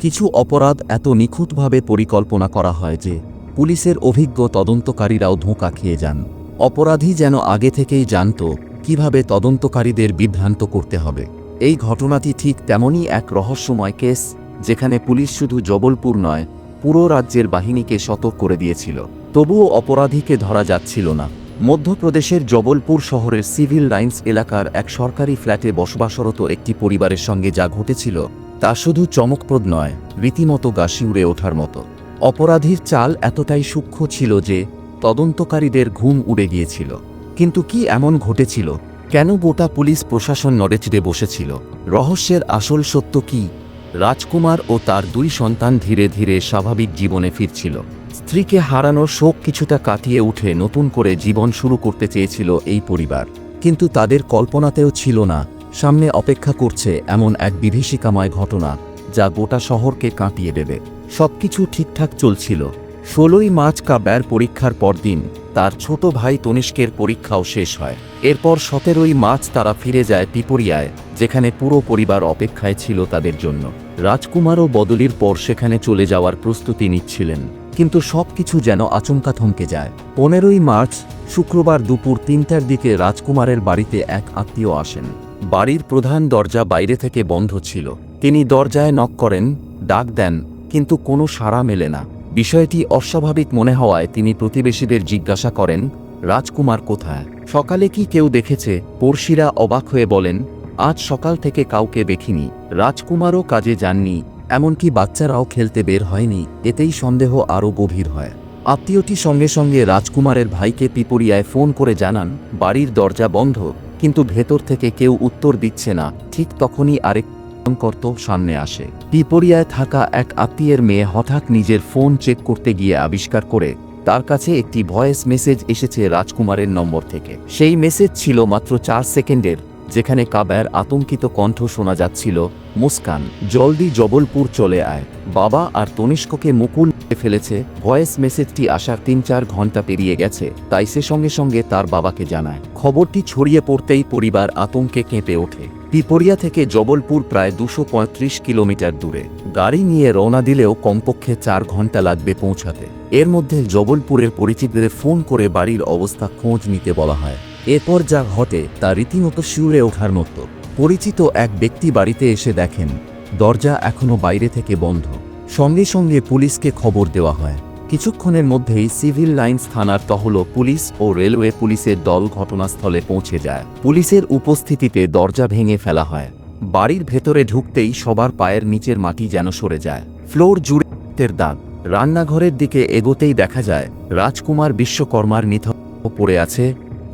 কিছু অপরাধ এত নিখুঁতভাবে পরিকল্পনা করা হয় যে পুলিশের অভিজ্ঞ তদন্তকারীরাও ধোঁকা খেয়ে যান। অপরাধী যেন আগে থেকেই জানত কীভাবে তদন্তকারীদের বিভ্রান্ত করতে হবে। এই ঘটনাটি ঠিক তেমনই এক রহস্যময় কেস, যেখানে পুলিশ শুধু জবলপুর নয়, পুরো রাজ্যের বাহিনীকে সতর্ক করে দিয়েছিল। তবুও অপরাধীকে ধরা যাচ্ছিল না। মধ্যপ্রদেশের জবলপুর শহরের সিভিল লাইন্স এলাকার এক সরকারি ফ্ল্যাটে বসবাসরত একটি পরিবারের সঙ্গে যা ঘটেছিল তা শুধু চমকপ্রদ নয়, রীতিমতো গা শিউরে ওঠার মতো। অপরাধীর চাল এতটাই সূক্ষ্ম ছিল যে, তদন্তকারীদের ঘুম উড়ে গিয়েছিল। কিন্তু কি এমন ঘটেছিল? কেন গোটা পুলিশ প্রশাসন নড়েচড়ে বসেছিল? রহস্যের আসল সত্য কি? রাজকুমার ও তার দুই সন্তান ধীরে ধীরে স্বাভাবিক জীবনে ফিরছিল। স্ত্রীকে হারানোর শোক কিছুটা কাটিয়ে উঠে নতুন করে জীবন শুরু করতে চেয়েছিল এই পরিবার। কিন্তু তাদের কল্পনাতেও ছিল না সামনে অপেক্ষা করছে এমন এক বিভীষিকাময় ঘটনা যা গোটা শহরকে কাঁপিয়ে দেবে। সবকিছু ঠিকঠাক চলছিল। ষোলোই মার্চ কাব্যার পরীক্ষার পরদিন তার ছোট ভাই তনিষ্কের পরীক্ষাও শেষ হয়। এরপর সতেরোই মার্চ তারা ফিরে যায় পিপরিয়ায়, যেখানে পুরো পরিবার অপেক্ষায় ছিল তাদের জন্য। রাজকুমারও বদলির পর সেখানে চলে যাওয়ার প্রস্তুতি নিচ্ছিলেন। কিন্তু সবকিছু যেন আচমকা থমকে যায়। পনেরোই মার্চ, শুক্রবার দুপুর তিনটার দিকে রাজকুমারের বাড়িতে এক আত্মীয় আসেন। বাড়ির প্রধান দরজা বাইরে থেকে বন্ধ ছিল। তিনি দরজায় নক করেন, ডাক দেন, কিন্তু কোনো সাড়া মেলে না। বিষয়টি অস্বাভাবিক মনে হওয়ায় তিনি প্রতিবেশীদের জিজ্ঞাসা করেন, রাজকুমার কোথায়? সকালে কি কেউ দেখেছে? পড়শিরা অবাক হয়ে বলেন, আজ সকাল থেকে কাউকে দেখিনি। রাজকুমারও কাজে যাননি, এমনকি বাচ্চারাও খেলতে বের হয়নি। এতেই সন্দেহ আরও গভীর হয়। আত্মীয়টি সঙ্গে সঙ্গে রাজকুমারের ভাইকে পিপরিয়ায় ফোন করে জানান, বাড়ির দরজা বন্ধ। কিন্তু ভেতর থেকে কেউ উত্তর দিচ্ছে না, ঠিক তখনই আরেক কর্ত সামনে আসে। পিপরিয়ায় থাকা এক আত্মীয়ের মেয়ে হঠাৎ নিজের ফোন চেক করতে গিয়ে আবিষ্কার করে, তার কাছে একটি ভয়েস মেসেজ এসেছে রাজকুমারের নম্বর থেকে। সেই মেসেজ ছিল মাত্র চার সেকেন্ডের, যেখানে কাব্যার আতঙ্কিত কণ্ঠ শোনা যাচ্ছিল মুস্কান জলদি জবলপুর চলে আয়। বাবা আর তনিষ্ককে মুকুল ফেলেছে, ভয়েস মেসেজটি আসার তিন চার ঘণ্টা পেরিয়ে গেছে, তাই সে সঙ্গে সঙ্গে তার বাবাকে জানায়। খবরটি ছড়িয়ে পড়তেই পরিবার আতঙ্কে কেঁপে ওঠে। পিপরিয়া থেকে জবলপুর প্রায় দুশো কিলোমিটার দূরে। গাড়ি নিয়ে রওনা দিলেও কমপক্ষে চার ঘণ্টা লাগবে পৌঁছাতে। এর মধ্যে জবলপুরের পরিচিতদের ফোন করে বাড়ির অবস্থা খোঁজ নিতে বলা হয়। এরপর যা ঘটে তা রীতিমতো শিউরে ওঠার মতো। পরিচিত এক ব্যক্তি বাড়িতে এসে দেখেন, দরজা এখনও বাইরে থেকে বন্ধ। সঙ্গে সঙ্গে পুলিশকে খবর দেওয়া হয়। কিছুক্ষণের মধ্যেই সিভিল লাইন্স থানার তহল পুলিশ ও রেলওয়ে পুলিশের দল ঘটনাস্থলে পৌঁছে যায়। পুলিশের উপস্থিতিতে দরজা ভেঙে ফেলা হয়। বাড়ির ভেতরে ঢুকতেই সবার পায়ের নিচের মাটি যেন সরে যায়। ফ্লোর জুড়ে দাগ। রান্নাঘরের দিকে এগোতেই দেখা যায়, রাজকুমার বিশ্বকর্মার নিথ পড়ে আছে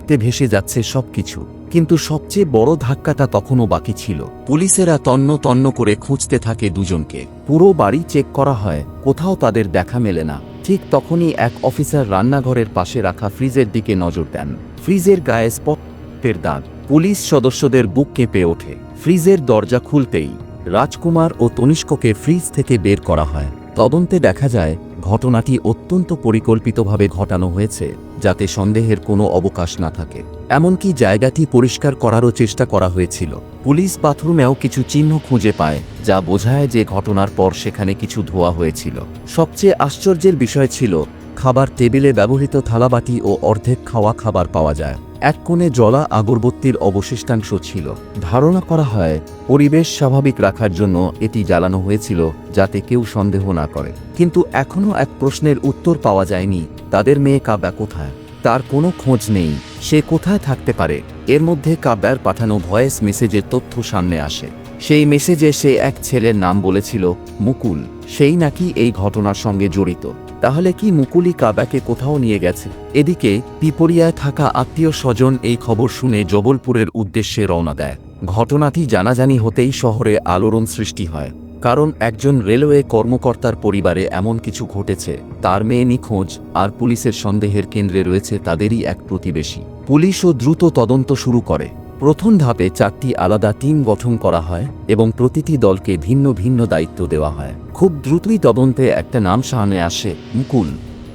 তে ভেসে যাচ্ছে সবকিছু। কিন্তু সবচেয়ে বড় ধাক্কাটা তখনও বাকি ছিল। পুলিশেরা তন্ন তন্ন করে খুঁজতে থাকে দুজনকে। পুরো বাড়ি চেক করা হয়, কোথাও তাদের দেখা মেলে না। ঠিক তখনই এক অফিসার রান্নাঘরের পাশে রাখা ফ্রিজের দিকে নজর দেন। ফ্রিজের গায়ে স্পটের দাগ। পুলিশ সদস্যদের বুক কেঁপে ওঠে। ফ্রিজের দরজা খুলতেই রাজকুমার ও তনিষ্ককে ফ্রিজ থেকে বের করা হয়। তদন্তে দেখা যায়, ঘটনাটি অত্যন্ত পরিকল্পিতভাবে ঘটানো হয়েছে। যাতে সন্দেহের কোনো অবকাশ না থাকে। এমনকি জায়গাটি পরিষ্কার করারও চেষ্টা করা হয়েছিল। পুলিশ বাথরুমেও কিছু চিহ্ন খুঁজে পায়, যা বোঝায় যে ঘটনার পর সেখানে কিছু ধোয়া হয়েছিল। সবচেয়ে আশ্চর্যের বিষয় ছিল খাবার টেবিলে ব্যবহৃত থালাবাটি ও অর্ধেক খাওয়া খাবার পাওয়া যায়। এক কোণে জলা আগরবত্তির অবশিষ্টাংশ ছিল। ধারণা করা হয়, পরিবেশ স্বাভাবিক রাখার জন্য এটি জ্বালানো হয়েছিল যাতে কেউ সন্দেহ না করে। কিন্তু এখনও এক প্রশ্নের উত্তর পাওয়া যায়নি, তাদের মেয়ে কাব্যা কোথায়? তার কোনো খোঁজ নেই, সে কোথায় থাকতে পারে? এর মধ্যে কাব্যার পাঠানো ভয়েস মেসেজের তথ্য সামনে আসে। সেই মেসেজে সে এক ছেলের নাম বলেছিল মুকুল। সেই নাকি এই ঘটনার সঙ্গে জড়িত। তাহলে কি মুকুলি কাবাকে কোথাও নিয়ে গেছে? এদিকে পিপরিয়ায় থাকা আত্মীয় স্বজন এই খবর শুনে জবলপুরের উদ্দেশ্যে রওনা দেয়। ঘটনাটি জানাজানি হতেই শহরে আলোড়ন সৃষ্টি হয়। কারণ একজন রেলওয়ে কর্মকর্তার পরিবারে এমন কিছু ঘটেছে, তার মেয়ে নিখোঁজ আর পুলিশের সন্দেহের কেন্দ্রে রয়েছে তাদেরই এক প্রতিবেশী। পুলিশও দ্রুত তদন্ত শুরু করে। প্রথম ধাপে চারটি আলাদা টিম গঠন করা হয় এবং প্রতিটি দলকে ভিন্ন ভিন্ন দায়িত্ব দেওয়া হয়। খুব দ্রুতই তদন্তে একটা নাম সামনে আসে, মুকুল।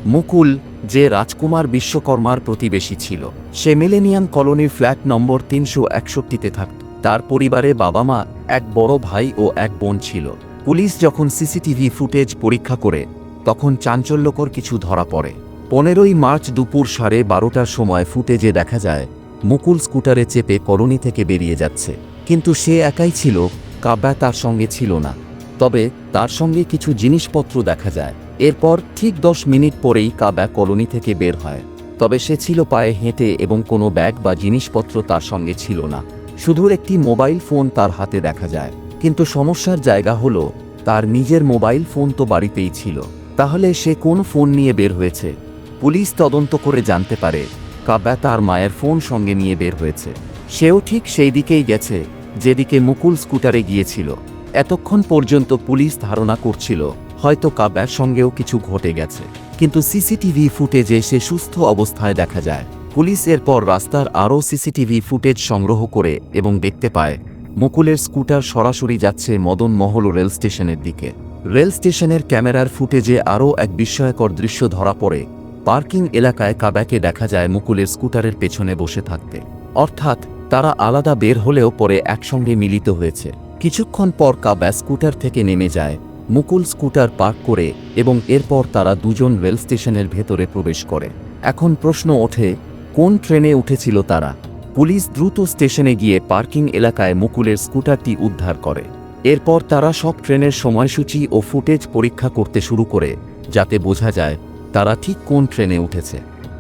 মুকুল, যে রাজকুমার বিশ্বকর্মার প্রতিবেশী ছিল, সে মিলেনিয়াম কলোনির ফ্ল্যাট নম্বর তিনশো একষট্টিতে থাকত। তার পরিবারে বাবা মা এক বড় ভাই ও এক বোন ছিল। পুলিশ যখন সিসিটিভি ফুটেজ পরীক্ষা করে, তখন চাঞ্চল্যকর কিছু ধরা পড়ে। পনেরোই মার্চ দুপুর সাড়ে বারোটার সময় ফুটেজে দেখা যায় মুকুল স্কুটারে চেপে কলোনি থেকে বেরিয়ে যাচ্ছে। কিন্তু সে একাই ছিল, কাব্যা তার সঙ্গে ছিল না। তবে তার সঙ্গে কিছু জিনিসপত্র দেখা যায়। এরপর ঠিক দশ মিনিট পরেই কাব্যা কলোনি থেকে বের হয়। তবে সে ছিল পায়ে হেঁটে এবং কোনো ব্যাগ বা জিনিসপত্র তার সঙ্গে ছিল না। শুধু একটি মোবাইল ফোন তার হাতে দেখা যায়। কিন্তু সমস্যার জায়গা হলো, তার নিজের মোবাইল ফোন তো বাড়িতেই ছিল। তাহলে সে কোন ফোন নিয়ে বের হয়েছে? পুলিশ তদন্ত করে জানতে পারে। কাব্যা তার মায়ের ফোন সঙ্গে নিয়ে বের হয়েছে। সেও ঠিক সেই দিকেই গেছে, যেদিকে মুকুল স্কুটারে গিয়েছিল। এতক্ষণ পর্যন্ত পুলিশ ধারণা করছিল, হয়তো কাব্যার সঙ্গেও কিছু ঘটে গেছে। কিন্তু সিসিটিভি ফুটেজে সে সুস্থ অবস্থায় দেখা যায়। পুলিশ এরপর রাস্তার আরও সিসিটিভি ফুটেজ সংগ্রহ করে এবং দেখতে পায়, মুকুলের স্কুটার সরাসরি যাচ্ছে মদন মহল রেল স্টেশনের দিকে। রেল স্টেশনের ক্যামেরার ফুটেজে আরও এক বিস্ময়কর দৃশ্য ধরা পড়ে পার্কিং এলাকায় কাব্যাকে দেখা যায় মুকুলের স্কুটারের পেছনে বসে থাকতে। অর্থাৎ, তারা আলাদা বের হলেও পরে একসঙ্গে মিলিত হয়েছে। কিছুক্ষণ পর কাব্যা স্কুটার থেকে নেমে যায়, মুকুল স্কুটার পার্ক করে এবং এরপর তারা দুজন রেল স্টেশনের ভেতরে প্রবেশ করে। এখন প্রশ্ন ওঠে, কোন ট্রেনে উঠেছিল তারা? পুলিশ দ্রুত স্টেশনে গিয়ে পার্কিং এলাকায় মুকুলের স্কুটারটি উদ্ধার করে। এরপর তারা সব ট্রেনের সময়সূচি ও ফুটেজ পরীক্ষা করতে শুরু করে, যাতে বোঝা যায় তারা ঠিক কোন ট্রেনে উঠেছে।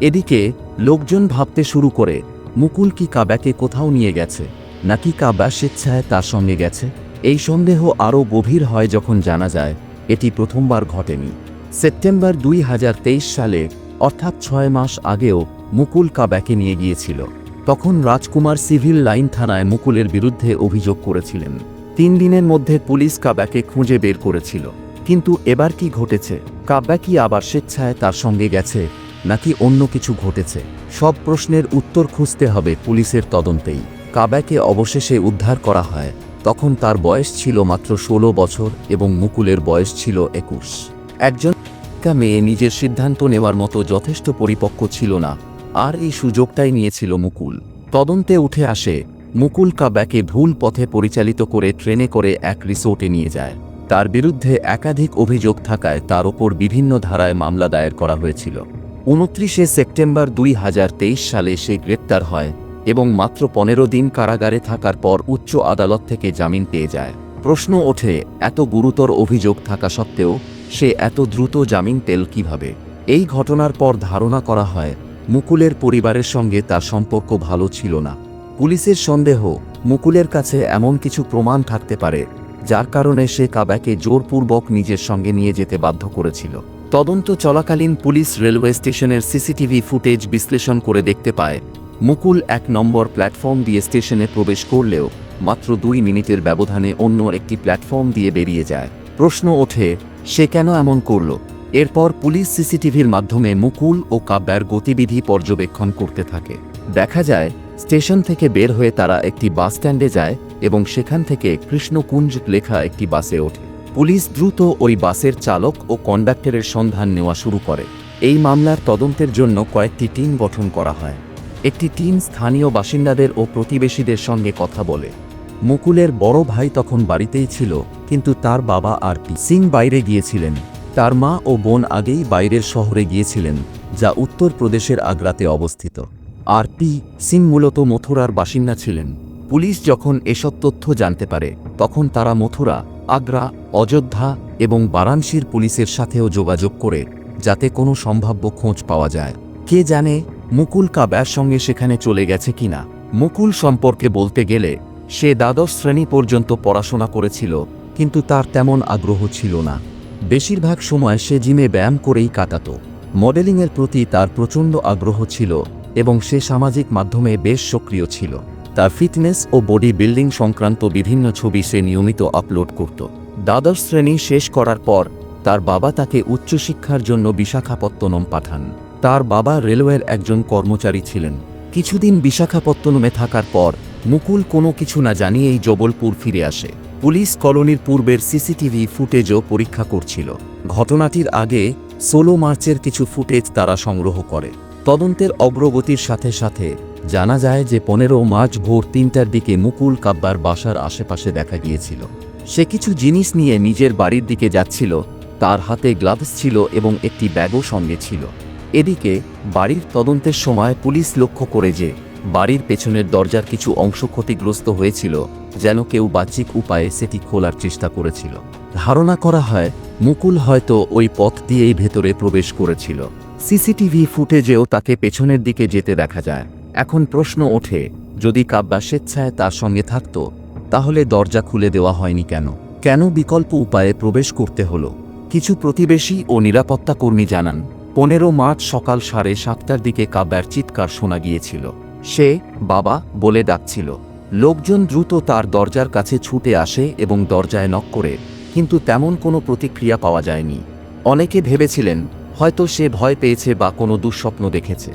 এদিকে লোকজন ভাবতে শুরু করে, মুকুল কি কাব্যাকে কোথাও নিয়ে গেছে, নাকি কাব্যা স্বেচ্ছায় তার সঙ্গে গেছে? এই সন্দেহ আরও গভীর হয় যখন জানা যায়, এটি প্রথমবার ঘটেনি। সেপ্টেম্বর দুই হাজার তেইশ সালে, অর্থাৎ ছয় মাস আগেও, মুকুল কাব্যাকে নিয়ে গিয়েছিল। তখন রাজকুমার সিভিল লাইন থানায় মুকুলের বিরুদ্ধে অভিযোগ করেছিলেন। তিন দিনের মধ্যে পুলিশ কাব্যাকে খুঁজে বের করেছিল। কিন্তু এবার কি ঘটেছে? কাব্যা কি আবার স্বেচ্ছায় তার সঙ্গে গেছে, নাকি অন্য কিছু ঘটেছে? সব প্রশ্নের উত্তর খুঁজতে হবে পুলিশের তদন্তেই। কাব্যাকে অবশেষে উদ্ধার করা হয়। তখন তার বয়স ছিল মাত্র ষোলো বছর এবং মুকুলের বয়স ছিল একুশ। একজন মেয়ে নিজের সিদ্ধান্ত নেওয়ার মতো যথেষ্ট পরিপক্ক ছিল না, আর এই সুযোগটাই নিয়েছিল মুকুল। তদন্তে উঠে আসে, মুকুল কাব্যাকে ভুল পথে পরিচালিত করে ট্রেনে করে এক রিসোর্টে নিয়ে যায়। তার বিরুদ্ধে একাধিক অভিযোগ থাকায় তার ওপর বিভিন্ন ধারায় মামলা দায়ের করা হয়েছিল। উনত্রিশে সেপ্টেম্বর দুই হাজার তেইশ সালে সে গ্রেপ্তার হয় এবং মাত্র পনেরো দিন কারাগারে থাকার পর উচ্চ আদালত থেকে জামিন পেয়ে যায়। প্রশ্ন ওঠে, এত গুরুতর অভিযোগ থাকা সত্ত্বেও সে এত দ্রুত জামিন পেল কীভাবে? এই ঘটনার পর ধারণা করা হয়, মুকুলের পরিবারের সঙ্গে তার সম্পর্ক ভালো ছিল না। পুলিশের সন্দেহ, মুকুলের কাছে এমন কিছু প্রমাণ থাকতে পারে যার কারণে সে কাব্যাকে জোরপূর্বক নিজের সঙ্গে নিয়ে যেতে বাধ্য করেছিল। তদন্ত চলাকালীন পুলিশ রেলওয়ে স্টেশনের সিসিটিভি ফুটেজ বিশ্লেষণ করে দেখতে পায়, মুকুল এক নম্বর প্ল্যাটফর্ম দিয়ে স্টেশনে প্রবেশ করলেও মাত্র দুই মিনিটের ব্যবধানে অন্য একটি প্ল্যাটফর্ম দিয়ে বেরিয়ে যায়। প্রশ্ন ওঠে, সে কেন এমন করল? এরপর পুলিশ সিসিটিভির মাধ্যমে মুকুল ও কাব্যার গতিবিধি পর্যবেক্ষণ করতে থাকে। দেখা যায় স্টেশন থেকে বের হয়ে তারা একটি বাস স্ট্যান্ডে যায় এবং সেখান থেকে কৃষ্ণকুঞ্জ লেখা একটি বাসে ওঠে। পুলিশ দ্রুত ওই বাসের চালক ও কন্ডাক্টরের সন্ধান নেওয়া শুরু করে। এই মামলার তদন্তের জন্য কয়েকটি টিম গঠন করা হয়। একটি টিম স্থানীয় বাসিন্দাদের ও প্রতিবেশীদের সঙ্গে কথা বলে। মুকুলের বড় ভাই তখন বাড়িতেই ছিল, কিন্তু তার বাবা আর পি সিং বাইরে গিয়েছিলেন। তার মা ও বোন আগেই বাইরের শহরে গিয়েছিলেন, যা উত্তরপ্রদেশের আগ্রাতে অবস্থিত। আর পি সিং মূলত মথুরার বাসিন্দা ছিলেন। পুলিশ যখন এসব তথ্য জানতে পারে, তখন তারা মথুরা, আগ্রা, অযোধ্যা এবং বারাণসীর পুলিশের সাথেও যোগাযোগ করে, যাতে কোনো সম্ভাব্য খোঁজ পাওয়া যায়। কে জানে মুকুল কাব্যার সঙ্গে সেখানে চলে গেছে কিনা মুকুল সম্পর্কে বলতে গেলে, সে দ্বাদশ শ্রেণি পর্যন্ত পড়াশোনা করেছিল, কিন্তু তার তেমন আগ্রহ ছিল না। বেশিরভাগ সময় সে জিমে ব্যায়াম করেই কাটাত। মডেলিংয়ের প্রতি তার প্রচণ্ড আগ্রহ ছিল এবং সে সামাজিক মাধ্যমে বেশ সক্রিয় ছিল। তার ফিটনেস ও বডি বিল্ডিং সংক্রান্ত বিভিন্ন ছবি সে নিয়মিত আপলোড করত। দ্বাদশ শ্রেণি শেষ করার পর, তার বাবা তাকে উচ্চশিক্ষার জন্য বিশাখাপত্তনম পাঠান। তার বাবা রেলওয়ের একজন কর্মচারী ছিলেন। কিছুদিন বিশাখাপত্তনমে থাকার পর, মুকুল কোনো কিছু না জানিয়েই জবলপুর ফিরে আসে। পুলিশ কলোনির পূর্বের সিসিটিভি ফুটেজও পরীক্ষা করছিল। ঘটনাটির আগে, ষোলো মার্চের কিছু ফুটেজ তারা সংগ্রহ করে। তদন্তের অগ্রগতির সাথে সাথে জানা যায় যে পনেরো মার্চ ভোর তিনটার দিকে মুকুল কাব্বার বাসার আশেপাশে দেখা গিয়েছিল। সে কিছু জিনিস নিয়ে নিজের বাড়ির দিকে যাচ্ছিল, তার হাতে গ্লাভস ছিল এবং একটি ব্যাগও সঙ্গে ছিল। এদিকে, বাড়ির তদন্তের সময় পুলিশ লক্ষ্য করে যে বাড়ির পেছনের দরজার কিছু অংশ ক্ষতিগ্রস্ত হয়েছিল, যেন কেউ বাহ্যিক উপায়ে সেটি খোলার চেষ্টা করেছিল। ধারণা করা হয়, মুকুল হয়তো ওই পথ দিয়েই ভেতরে প্রবেশ করেছিল। সিসিটিভি ফুটেজেও তাকে পেছনের দিকে যেতে দেখা যায়। এখন প্রশ্ন ওঠে, যদি কাব্যা স্বেচ্ছায় তার সঙ্গে থাকত, তাহলে দরজা খুলে দেওয়া হয়নি কেন? কেন বিকল্প উপায়ে প্রবেশ করতে হলো? কিছু প্রতিবেশী ও নিরাপত্তা কর্মী জানান, পনেরো মার্চ সকাল সাড়ে সাতটার দিকে কাব্যার চিৎকার শোনা গিয়েছিল। সে বাবা বলে ডাকছিল। লোকজন দ্রুত তার দরজার কাছে ছুটে আসে এবং দরজায় নক করে, কিন্তু তেমন কোনো প্রতিক্রিয়া পাওয়া যায়নি। অনেকে ভেবেছিলেন হয়তো সে ভয় পেয়েছে বা কোনো দুঃস্বপ্ন দেখেছে।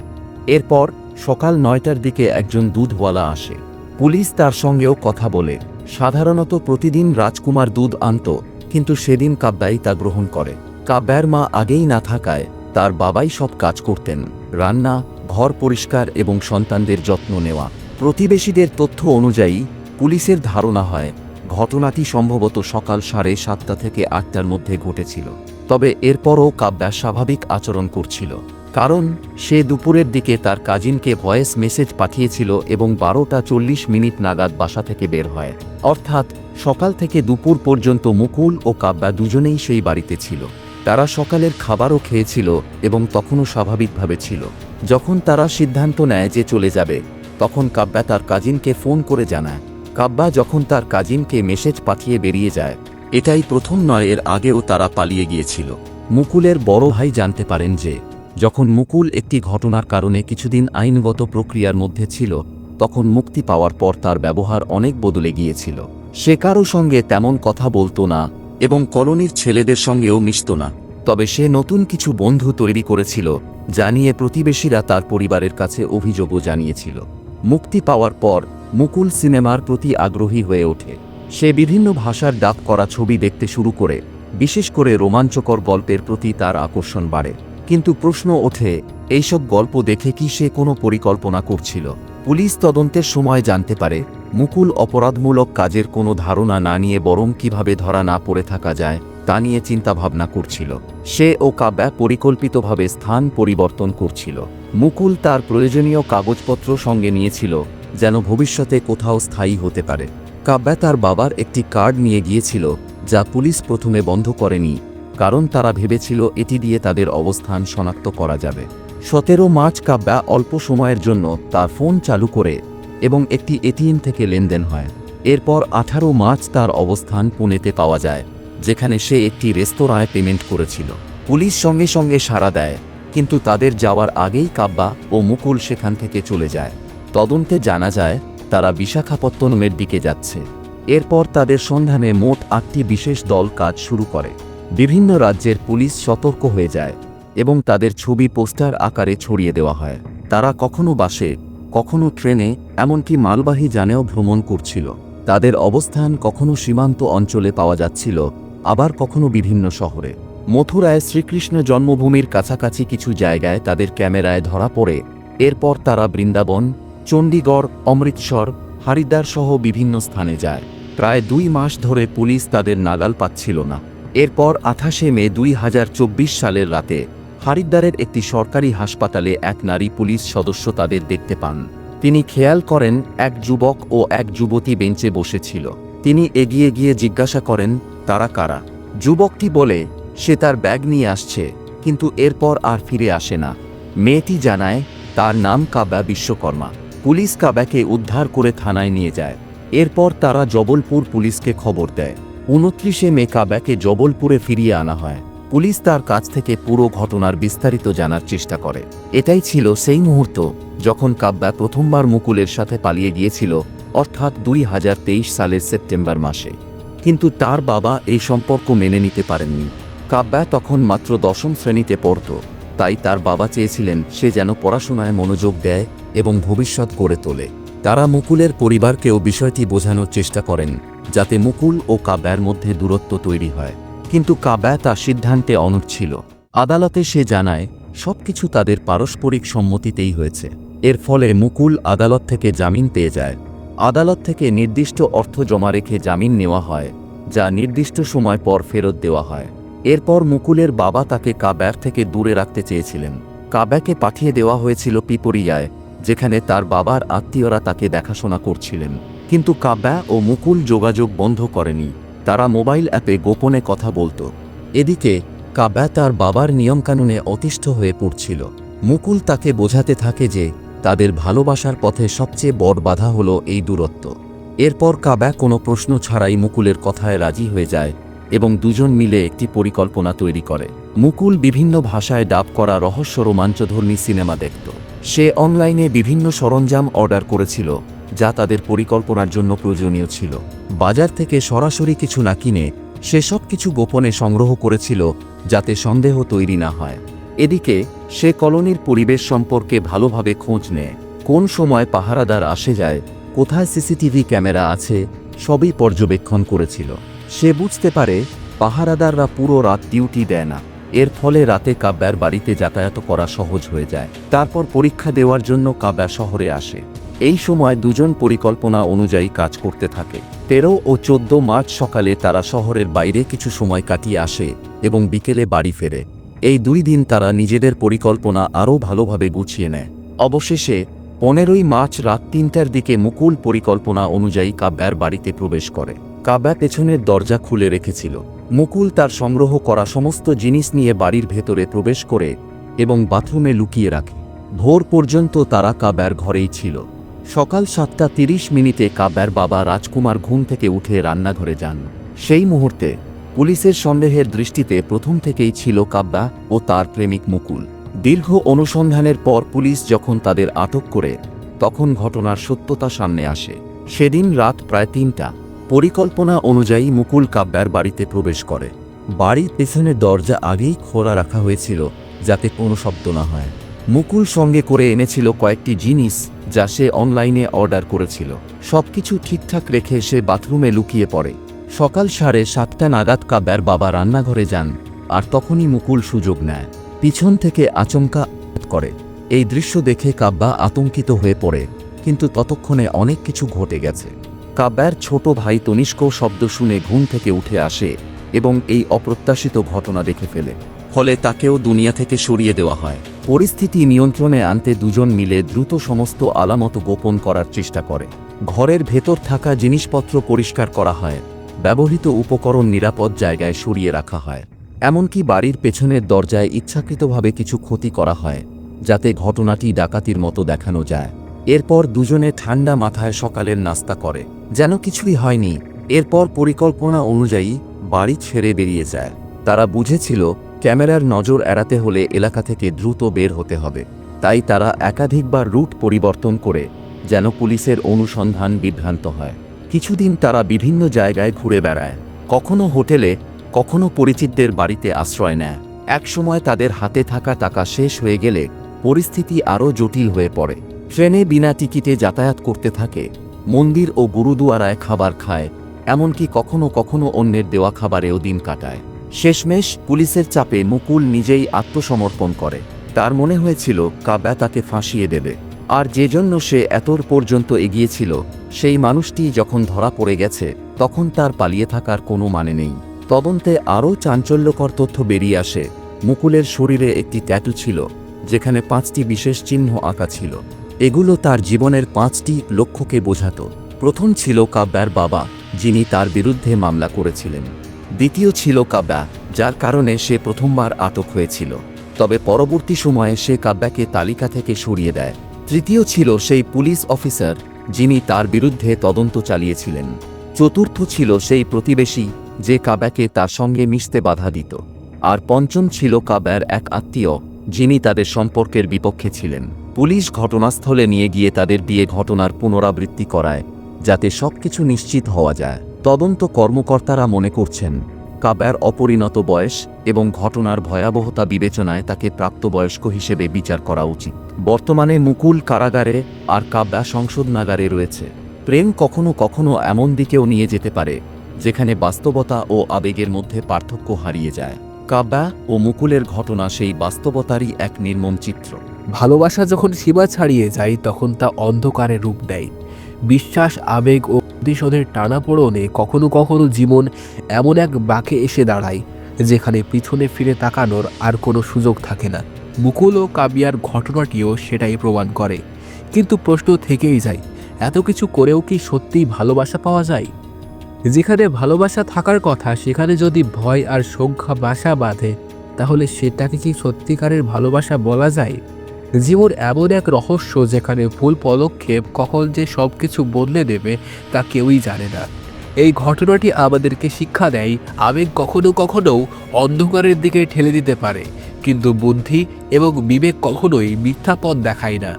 এরপর সকাল নয়টার দিকে একজন দুধওয়ালা আসে। পুলিশ তার সঙ্গেও কথা বলে। সাধারণত প্রতিদিন রাজকুমার দুধ আনত, কিন্তু সেদিন কাব্যাই তা গ্রহণ করে। কাব্যার মা আগেই না থাকায় তার বাবাই সব কাজ করতেন। রান্না, ঘর পরিষ্কার এবং সন্তানদের যত্ন নেওয়া। প্রতিবেশীদের তথ্য অনুযায়ী পুলিশের ধারণা হয়, ঘটনাটি সম্ভবত সকাল সাড়ে সাতটা থেকে আটটার মধ্যে ঘটেছিল। তবে এরপরও কাব্যা স্বাভাবিক আচরণ করছিল, কারণ সে দুপুরের দিকে তার কাজিনকে ভয়েস মেসেজ পাঠিয়েছিল এবং বারোটা চল্লিশ মিনিট নাগাদ বাসা থেকে বের হয়। অর্থাৎ সকাল থেকে দুপুর পর্যন্ত মুকুল ও কাব্যা দুজনেই সেই বাড়িতে ছিল। তারা সকালের খাবারও খেয়েছিল এবং তখনও স্বাভাবিকভাবে ছিল। যখন তারা সিদ্ধান্ত নেয় যে চলে যাবে, তখন কাব্যা তার কাজিনকে ফোন করে জানায়। কাব্যা যখন তার কাজিনকে মেসেজ পাঠিয়ে বেরিয়ে যায় এটাই প্রথম নয়, এর আগেও তারা পালিয়ে গিয়েছিল। মুকুলের বড় ভাই জানতে পারেন যে, যখন মুকুল একটি ঘটনার কারণে কিছুদিন আইনগত প্রক্রিয়ার মধ্যে ছিল, তখন মুক্তি পাওয়ার পর তার ব্যবহার অনেক বদলে গিয়েছিল। সে কারও সঙ্গে তেমন কথা বলতো না, এবং কলোনির ছেলেদের সঙ্গেও মিশত না। তবে সে নতুন কিছু বন্ধু তৈরি করেছিল জানিয়ে প্রতিবেশীরা তার পরিবারের কাছে অভিযোগও জানিয়েছিল। মুক্তি পাওয়ার পর, মুকুল সিনেমার প্রতি আগ্রহী হয়ে ওঠে। সে বিভিন্ন ভাষার ডাব করা ছবি দেখতে শুরু করে, বিশেষ করে রোমাঞ্চকর গল্পের প্রতি তার আকর্ষণ বাড়ে। কিন্তু প্রশ্ন ওঠে, এইসব গল্প দেখে কি সে কোনো পরিকল্পনা করছিল? পুলিশ তদন্তের সময় জানতে পারে, মুকুল অপরাধমূলক কাজের কোনো ধারণা না নিয়ে বরং কীভাবে ধরা না পড়ে থাকা যায়, তা নিয়ে চিন্তাভাবনা করছিল। সে ও কাব্যা পরিকল্পিতভাবে স্থান পরিবর্তন করছিল। মুকুল তার প্রয়োজনীয় কাগজপত্র সঙ্গে নিয়েছিল, যেন ভবিষ্যতে কোথাও স্থায়ী হতে পারে। কাব্যা তার বাবার একটি কার্ড নিয়ে গিয়েছিল, যা পুলিশ প্রথমে বন্ধ করেনি, কারণ তারা ভেবেছিল এটি দিয়ে তাদের অবস্থান শনাক্ত করা যাবে। সতেরো মার্চ কাব্যা অল্প সময়ের জন্য তার ফোন চালু করে এবং একটি এটিএম থেকে লেনদেন হয়। এরপর আঠারো মার্চ তার অবস্থান পুনেতে পাওয়া যায়, যেখানে সে একটি রেস্তোরাঁয় পেমেন্ট করেছিল। পুলিশ সঙ্গে সঙ্গে সাড়া দেয়, কিন্তু তাদের যাওয়ার আগেই কাব্যা ও মুকুল সেখান থেকে চলে যায়। তদন্তে জানা যায় তারা বিশাখাপত্তনমের দিকে যাচ্ছে। এরপর তাদের সন্ধানে মোট আটটি বিশেষ দল কাজ শুরু করে। বিভিন্ন রাজ্যের পুলিশ সতর্ক হয়ে যায় এবং তাদের ছবি পোস্টার আকারে ছড়িয়ে দেওয়া হয়। তারা কখনো বাসে, কখনো ট্রেনে, এমনকি মালবাহী যানেও ভ্রমণ করছিল। তাদের অবস্থান কখনো সীমান্ত অঞ্চলে পাওয়া যাচ্ছিল, আবার কখনো বিভিন্ন শহরে। মথুরায় শ্রীকৃষ্ণ জন্মভূমির কাছাকাছি কিছু জায়গায় তাদের ক্যামেরায় ধরা পড়ে। এরপর তারা বৃন্দাবন চণ্ডীগড়, অমৃতসর, হরিদ্বার সহ বিভিন্ন স্থানে যায়। প্রায় দুই মাস ধরে পুলিশ তাদের নাগাল পাচ্ছিল না। এরপর আঠাশে মে দুই হাজার চব্বিশ সালের রাতে হরিদ্বারের একটি সরকারি হাসপাতালে এক নারী পুলিশ সদস্য তাদের দেখতে পান। তিনি খেয়াল করেন, এক যুবক ও এক যুবতী বেঞ্চে বসেছিল। তিনি এগিয়ে গিয়ে জিজ্ঞাসা করেন, তারা কারা? যুবকটি বলে, সে তার ব্যাগ নিয়ে আসছে, কিন্তু এরপর আর ফিরে আসে না। মেয়েটি জানায়, তার নাম কাব্যা বিশ্বকর্মা। পুলিশ কাব্যাকে উদ্ধার করে থানায় নিয়ে যায়। এরপর তারা জবলপুর পুলিশকে খবর দেয়। উনত্রিশে মে কাব্যাকে জবলপুরে ফিরিয়ে আনা হয়। পুলিশ তার কাছ থেকে পুরো ঘটনার বিস্তারিত জানার চেষ্টা করে। এটাই ছিল সেই মুহূর্ত যখন কাব্যা প্রথমবার মুকুলের সাথে পালিয়ে গিয়েছিল, অর্থাৎ দুই হাজার তেইশ সালের সেপ্টেম্বর মাসে। কিন্তু তার বাবা এই সম্পর্ক মেনে নিতে পারেননি। কাব্যা তখন মাত্র দশম শ্রেণীতে পড়ত। তাই তার বাবা চেয়েছিলেন সে যেন পড়াশোনায় মনোযোগ দেয় এবং ভবিষ্যৎ গড়ে তোলে। তারা মুকুলের পরিবারকেও বিষয়টি বোঝানোর চেষ্টা করেন, যাতে মুকুল ও কাব্যার মধ্যে দূরত্ব তৈরি হয়। কিন্তু কাব্যা তার সিদ্ধান্তে অনড় ছিল। আদালতে সে জানায়, সবকিছু তাদের পারস্পরিক সম্মতিতেই হয়েছে। এর ফলে মুকুল আদালত থেকে জামিন পেয়ে যায়। আদালত থেকে নির্দিষ্ট অর্থ জমা রেখে জামিন নেওয়া হয়, যা নির্দিষ্ট সময় পর ফেরত দেওয়া হয়। এরপর মুকুলের বাবা তাকে কাব্যার থেকে দূরে রাখতে চেয়েছিলেন। কাব্যাকে পাঠিয়ে দেওয়া হয়েছিল পিপরিয়ায়, যেখানে তার বাবার আত্মীয়রা তাকে দেখাশোনা করছিলেন। কিন্তু কাব্যা ও মুকুল যোগাযোগ বন্ধ করেনি। তারা মোবাইল অ্যাপে গোপনে কথা বলতো। এদিকে, কাব্যা তার বাবার নিয়মকানুনে অতিষ্ঠ হয়ে পড়ছিল। মুকুল তাকে বোঝাতে থাকে যে, তাদের ভালোবাসার পথে সবচেয়ে বড় বাধা হলো এই দূরত্ব। এরপর কাব্যা কোনো প্রশ্ন ছাড়াই মুকুলের কথায় রাজি হয়ে যায়। এবং দুজন মিলে একটি পরিকল্পনা তৈরি করে। মুকুল বিভিন্ন ভাষায় ডাব করা রহস্য রোমাঞ্চধর্মী সিনেমা দেখত। সে অনলাইনে বিভিন্ন সরঞ্জাম অর্ডার করেছিল, যা তাদের পরিকল্পনার জন্য প্রয়োজনীয় ছিল। বাজার থেকে সরাসরি কিছু না কিনে সেসব কিছু গোপনে সংগ্রহ করেছিল, যাতে সন্দেহ তৈরি না হয়। এদিকে, সে কলোনির পরিবেশ সম্পর্কে ভালোভাবে খোঁজ নেয়, কোন সময় পাহারাদার আসে যায়, কোথায় সিসিটিভি ক্যামেরা আছে, সবই পর্যবেক্ষণ করেছিল। সে বুঝতে পারে পাহারাদাররা পুরো রাত ডিউটি দেয় না। এর ফলে রাতে কাব্যার বাড়িতে যাতায়াত করা সহজ হয়ে যায়। তারপর পরীক্ষা দেওয়ার জন্য কাব্যা শহরে আসে। এই সময় দুজন পরিকল্পনা অনুযায়ী কাজ করতে থাকে। তেরো ও চোদ্দ মার্চ সকালে তারা শহরের বাইরে কিছু সময় কাটিয়ে আসে এবং বিকেলে বাড়ি ফেরে। এই দুই দিন তারা নিজেদের পরিকল্পনা আরও ভালোভাবে গুছিয়ে নেয়। অবশেষে পনেরোই মার্চ রাত তিনটার দিকে মুকুল পরিকল্পনা অনুযায়ী কাব্যার বাড়িতে প্রবেশ করে। কাব্যা পেছনের দরজা খুলে রেখেছিল। মুকুল তার সংগ্রহ করা সমস্ত জিনিস নিয়ে বাড়ির ভেতরে প্রবেশ করে এবং বাথরুমে লুকিয়ে রাখে। ভোর পর্যন্ত তারা কাব্যার ঘরেই ছিল। সকাল সাতটা তিরিশ মিনিটে কাব্যার বাবা রাজকুমার ঘুম থেকে উঠে রান্নাঘরে যান। সেই মুহূর্তে পুলিশের সন্দেহের দৃষ্টিতে প্রথম থেকেই ছিল কাব্যা ও তার প্রেমিক মুকুল। দীর্ঘ অনুসন্ধানের পর পুলিশ যখন তাদের আটক করে, তখন ঘটনার সত্যতা সামনে আসে। সেদিন রাত প্রায় তিনটা। পরিকল্পনা অনুযায়ী মুকুল কাব্যার বাড়িতে প্রবেশ করে। বাড়ির পেছনের দরজা আগেই খোলা রাখা হয়েছিল, যাতে কোনো শব্দ না হয়। মুকুল সঙ্গে করে এনেছিল কয়েকটি জিনিস, যা সে অনলাইনে অর্ডার করেছিল। সবকিছু ঠিকঠাক রেখে সে বাথরুমে লুকিয়ে পড়ে। সকাল সাড়ে সাতটা নাগাদ কাব্যার বাবা রান্নাঘরে যান, আর তখনই মুকুল সুযোগ নেয়। পিছন থেকে আচমকা করে। এই দৃশ্য দেখে কাব্যা আতঙ্কিত হয়ে পড়ে, কিন্তু ততক্ষণে অনেক কিছু ঘটে গেছে। কাব্যার ছোট ভাই তনিষ্ক শব্দ শুনে ঘুম থেকে উঠে আসে এবং এই অপ্রত্যাশিত ঘটনা দেখে ফেলে। ফলে তাকেও দুনিয়া থেকে সরিয়ে দেওয়া হয়। পরিস্থিতি নিয়ন্ত্রণে আনতে দুজন মিলে দ্রুত সমস্ত আলামত গোপন করার চেষ্টা করে। ঘরের ভেতর থাকা জিনিসপত্র পরিষ্কার করা হয়। ব্যবহৃত উপকরণ নিরাপদ জায়গায় সরিয়ে রাখা হয়। এমনকি বাড়ির পেছনের দরজায় ইচ্ছাকৃতভাবে কিছু ক্ষতি করা হয়, যাতে ঘটনাটি ডাকাতির মতো দেখানো যায়। এরপর দুজনে ঠান্ডা মাথায় সকালের নাস্তা করে। যেন কিছুই হয়নি। এরপর পরিকল্পনা অনুযায়ী বাড়ি ছেড়ে বেরিয়ে যায়। তারা বুঝেছিল ক্যামেরার নজর এড়াতে হলে এলাকা থেকে দ্রুত বের হতে হবে। তাই তারা একাধিকবার রুট পরিবর্তন করে যেন পুলিশের অনুসন্ধান বিভ্রান্ত হয়। কিছুদিন তারা বিভিন্ন জায়গায় ঘুরে বেড়ায়। কখনো হোটেলে, কখনো পরিচিতদের বাড়িতে আশ্রয় নেয়। একসময় তাদের হাতে থাকা টাকা শেষ হয়ে গেলে পরিস্থিতি আরও জটিল হয়ে পড়ে। ট্রেনে বিনা টিকিটে যাতায়াত করতে থাকে। মন্দির ও গুরুদুয়ারায় খাবার খায়, এমনকি কখনো কখনো অন্যের দেওয়া খাবারেও দিন কাটায়। শেষমেশ পুলিশের চাপে মুকুল নিজেই আত্মসমর্পণ করে। তার মনে হয়েছিল, কাব্যা তাকে ফাঁসিয়ে দেবে। আর যে জন্য সে এতর পর্যন্ত এগিয়েছিল, সেই মানুষটি যখন ধরা পড়ে গেছে, তখন তার পালিয়ে থাকার কোনো মানে নেই। তদন্তে আরও চাঞ্চল্যকর তথ্য বেরিয়ে আসে, মুকুলের শরীরে একটি ট্যাটু ছিল, যেখানে পাঁচটি বিশেষ চিহ্ন আঁকা ছিল। এগুলো তার জীবনের পাঁচটি লক্ষ্যকে বোঝাত। প্রথম ছিল কাব্যার বাবা, যিনি তার বিরুদ্ধে মামলা করেছিলেন। দ্বিতীয় ছিল কাব্যা, যার কারণে সে প্রথমবার আটক হয়েছিল। তবে পরবর্তী সময়ে সে কাব্যাকে তালিকা থেকে সরিয়ে দেয়। তৃতীয় ছিল সেই পুলিশ অফিসার, যিনি তার বিরুদ্ধে তদন্ত চালিয়েছিলেন। চতুর্থ ছিল সেই প্রতিবেশী, যে কাব্যাকে তার সঙ্গে মিশতে বাধা দিত। আর পঞ্চম ছিল কাব্যার এক আত্মীয়, যিনি তাদের সম্পর্কের বিপক্ষে ছিলেন। পুলিশ ঘটনাস্থলে নিয়ে গিয়ে তাদের দিয়ে ঘটনার পুনরাবৃত্তি করায়, যাতে সবকিছু নিশ্চিত হওয়া যায়। তদন্ত কর্মকর্তারা মনে করছেন, কাব্যার অপরিণত বয়স এবং ঘটনার ভয়াবহতা বিবেচনায় তাকে প্রাপ্তবয়স্ক হিসেবে বিচার করা উচিত। বর্তমানে মুকুল কারাগারে আর কাব্যা সংশোধনাগারে রয়েছে। প্রেম কখনো কখনো এমন দিকেও নিয়ে যেতে পারে, যেখানে বাস্তবতা ও আবেগের মধ্যে পার্থক্য হারিয়ে যায়। কাব্যা ও মুকুলের ঘটনা সেই বাস্তবতারই এক নির্মম চিত্র। ভালোবাসা যখন সীমা ছাড়িয়ে যায়, তখন তা অন্ধকারে রূপ দেয়। বিশ্বাস, আবেগ ও প্রতিশোধের টানাপোড়নে কখনো কখনো জীবন এমন এক বাঁকে এসে দাঁড়ায়, যেখানে পিছনে ফিরে তাকানোর আর কোনো সুযোগ থাকে না। মুকুল ও কাবিয়ার ঘটনাটিও সেটাই প্রমাণ করে। কিন্তু প্রশ্ন থেকেই যায়, এত কিছু করেও কি সত্যিই ভালোবাসা পাওয়া যায়? যেখানে ভালোবাসা থাকার কথা, সেখানে যদি ভয় আর সংখ্যা বাসা বাঁধে, তাহলে সেটাকে কি সত্যিকারের ভালোবাসা বলা যায়? জীবন এমন এক রহস্য যেখানে ভুল পদক্ষেপ, কখন যে সব কিছু বদলে দেবে তা কেউই জানে না। এই ঘটনাটি আমাদেরকে শিক্ষা দেয়, আবেগ কখনো কখনো অন্ধকারের দিকে ঠেলে দিতে পারে। কিন্তু বুদ্ধি এবং বিবেক কখনোই মিথ্যা পথ দেখায় না।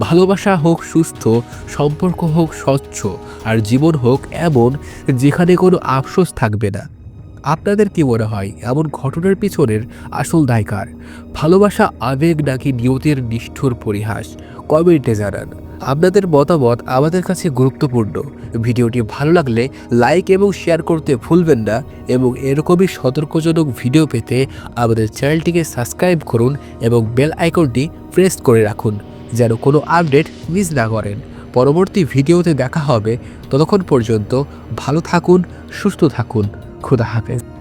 ভালোবাসা হোক সুস্থ, সম্পর্ক হোক স্বচ্ছ, আর জীবন হোক এমন যেখানে কোনো আফসোস থাকবে না। আপনাদের কি মনে হয় এমন ঘটনার পিছনের আসল দায়কার? ভালোবাসা, আবেগ নাকি নিয়তির নিষ্ঠুর পরিহাস? কমেন্টে জানান। আপনাদের মতামত আমাদের কাছে গুরুত্বপূর্ণ। ভিডিওটি ভালো লাগলে লাইক এবং শেয়ার করতে ভুলবেন না এবং এরকমই সতর্কজনক ভিডিও পেতে আমাদের চ্যানেলটিকে সাবস্ক্রাইব করুন এবং বেল আইকনটি প্রেস করে রাখুন যেন কোনো আপডেট মিস না করেন। পরবর্তী ভিডিওতে দেখা হবে। ততক্ষণ পর্যন্ত ভালো থাকুন, সুস্থ থাকুন। খুদা হাফেজ।